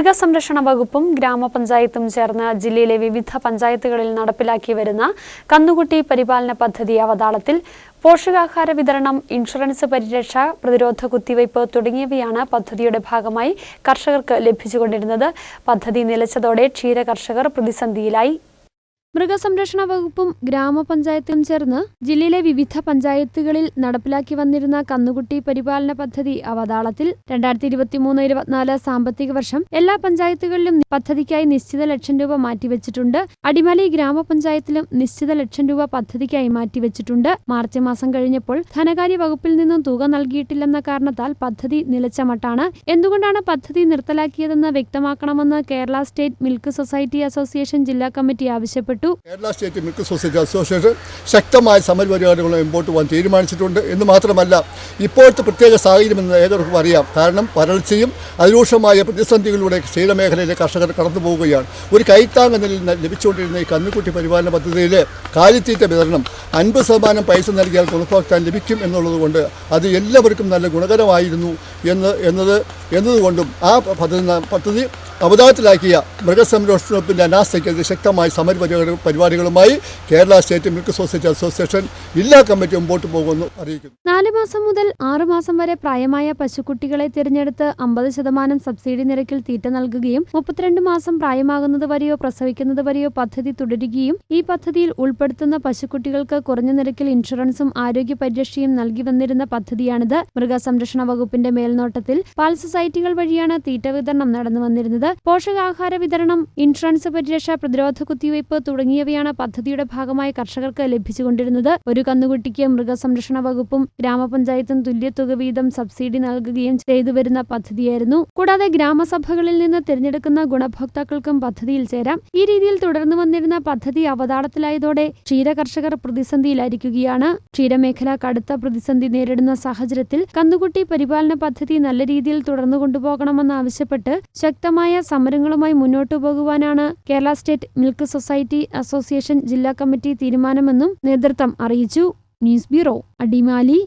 മൃഗസംരക്ഷണ വകുപ്പും ഗ്രാമപഞ്ചായത്തും ചേർന്ന് ജില്ലയിലെ വിവിധ പഞ്ചായത്തുകളിൽ നടപ്പിലാക്കി വരുന്ന കന്നുകുട്ടി പരിപാലന പദ്ധതി അവതാളത്തിൽ പോഷകാഹാര വിതരണം ഇൻഷുറൻസ് പരിരക്ഷ പ്രതിരോധ കുത്തിവയ്പ് തുടങ്ങിയവയാണ് പദ്ധതിയുടെ ഭാഗമായി കർഷകർക്ക് ലഭിച്ചുകൊണ്ടിരുന്നത്. പദ്ധതി നിലച്ചതോടെ ക്ഷീര കർഷകർ പ്രതിസന്ധിയിലായി. മൃഗസംരക്ഷണ വകുപ്പും ഗ്രാമപഞ്ചായത്തും ചേർന്ന് ജില്ലയിലെ വിവിധ പഞ്ചായത്തുകളിൽ നടപ്പിലാക്കി വന്നിരുന്ന കന്നുകുട്ടി പരിപാലന പദ്ധതി അവതാളത്തിൽ രണ്ടായിരത്തി ഇരുപത്തിമൂന്ന് ഇരുപത്തിനാല് സാമ്പത്തിക വർഷം എല്ലാ പഞ്ചായത്തുകളിലും പദ്ധതിക്കായി നിശ്ചിത ലക്ഷം രൂപ മാറ്റിവെച്ചിട്ടുണ്ട്. അടിമാലി ഗ്രാമപഞ്ചായത്തിലും നിശ്ചിത ലക്ഷം രൂപ പദ്ധതിക്കായി മാറ്റിവെച്ചിട്ടുണ്ട്. മാർച്ച് മാസം കഴിഞ്ഞപ്പോൾ ധനകാര്യ വകുപ്പിൽ നിന്നും തുക നൽകിയിട്ടില്ലെന്ന കാരണത്താൽ പദ്ധതി നിലച്ചമട്ടാണ് എന്തുകൊണ്ടാണ് പദ്ധതി നിർത്തലാക്കിയതെന്ന് വ്യക്തമാക്കണമെന്ന് Kerala state milk society association ജില്ലാ കമ്മിറ്റി ആവശ്യപ്പെട്ടു. Kerala state milk society association ശക്തമായ സമരപരിപാടികൾ മുമ്പോട്ട് പോകാൻ തീരുമാനിച്ചിട്ടുണ്ട്. എന്ന് മാത്രമല്ല ഇപ്പോഴത്തെ പ്രത്യേക സാഹചര്യം എന്ന് ഏവർക്കും അറിയാം. കാരണം വരൾച്ചയും അതിരൂക്ഷമായ പ്രതിസന്ധികളിലൂടെ ക്ഷീരമേഖലയിലെ കർഷകർ കടന്നു പോവുകയാണ്. ഒരു കൈത്താങ് നിലയിൽ ലഭിച്ചുകൊണ്ടിരുന്ന ഈ കന്നുകുട്ടി പരിപാലന പദ്ധതിയിലെ കാലിത്തീറ്റ വിതരണം അൻപത് ശതമാനം പൈസ നൽകിയാൽ ഗുണഭോക്താൻ ലഭിക്കും എന്നുള്ളതുകൊണ്ട് അത് എല്ലാവർക്കും നല്ല ഗുണകരമായിരുന്നു എന്ന് എന്നത് എന്നതുകൊണ്ടും ആ പദ്ധതി അവതാരത്തിലാക്കിയ മൃഗസംരക്ഷണ വകുപ്പിന്റെ അനാസ്ഥയ്ക്കെതിരെ ശക്തമായ സമര പരിപാടികളുമായി Kerala state milk society association ജില്ലാ കമ്മിറ്റി മുമ്പോട്ട് പോകുമെന്ന് അറിയിക്കുന്നു. നാല് മാസം മുതൽ ആറു മാസം വരെ പ്രായമായ പശുക്കുട്ടികളെ തിരഞ്ഞെടുത്ത് അമ്പത് ശതമാനം സബ്സിഡി നിരക്കിൽ തീറ്റ നൽകുകയും മുപ്പത്തിരണ്ട് മാസം പ്രായമാകുന്നത് വരെയോ പ്രസവിക്കുന്നത് വരെയോ പദ്ധതി തുടരുകയും ഈ പദ്ധതിയിൽ ഉൾപ്പെടുത്തുന്ന പശുക്കുട്ടികൾക്ക് കുറഞ്ഞ നിരക്കിൽ ഇൻഷുറൻസും ആരോഗ്യ പരിരക്ഷയും നൽകി വന്നിരുന്ന പദ്ധതിയാണിത്. മൃഗസംരക്ഷണ വകുപ്പിന്റെ മേൽനോട്ടത്തിൽ പാൽ സൊസൈറ്റികൾ വഴിയാണ് തീറ്റ വിതരണം നടന്നു വന്നിരുന്നത്. പോഷകാഹാര വിതരണം ഇൻഷുറൻസ് പരിരക്ഷ പ്രതിരോധ കുത്തിവയ്പ് തുടങ്ങിയവയാണ് പദ്ധതിയുടെ ഭാഗമായി കർഷകർക്ക് ലഭിച്ചുകൊണ്ടിരുന്നത്. ഒരു കന്നുകുട്ടിക്ക് മൃഗസംരക്ഷണ വകുപ്പും ഗ്രാമപഞ്ചായത്തും തുല്യതുക വീതം സബ്സിഡി നൽകുകയും ചെയ്തു വരുന്ന പദ്ധതിയായിരുന്നു. കൂടാതെ ഗ്രാമസഭകളിൽ നിന്ന് തിരഞ്ഞെടുക്കുന്ന ഗുണഭോക്താക്കൾക്കും പദ്ധതിയിൽ ചേരാം. ഈ രീതിയിൽ തുടർന്നു വന്നിരുന്ന പദ്ധതി അവതാളത്തിലായതോടെ ക്ഷീര കർഷകർ പ്രതിസന്ധിയിലായിരിക്കുകയാണ്. ക്ഷീരമേഖല കടുത്ത പ്രതിസന്ധി നേരിടുന്ന സാഹചര്യത്തിൽ കന്നുകുട്ടി പരിപാലന പദ്ധതി നല്ല രീതിയിൽ തുടർന്നു കൊണ്ടുപോകണമെന്നാവശ്യപ്പെട്ട് ശക്തമായ സമരങ്ങളുമായി മുന്നോട്ടു പോകുവാനാണ് Kerala state milk society association ജില്ലാ കമ്മിറ്റി തീരുമാനമെന്നും നേതൃത്വം അറിയിച്ചു. News bureau Adimali.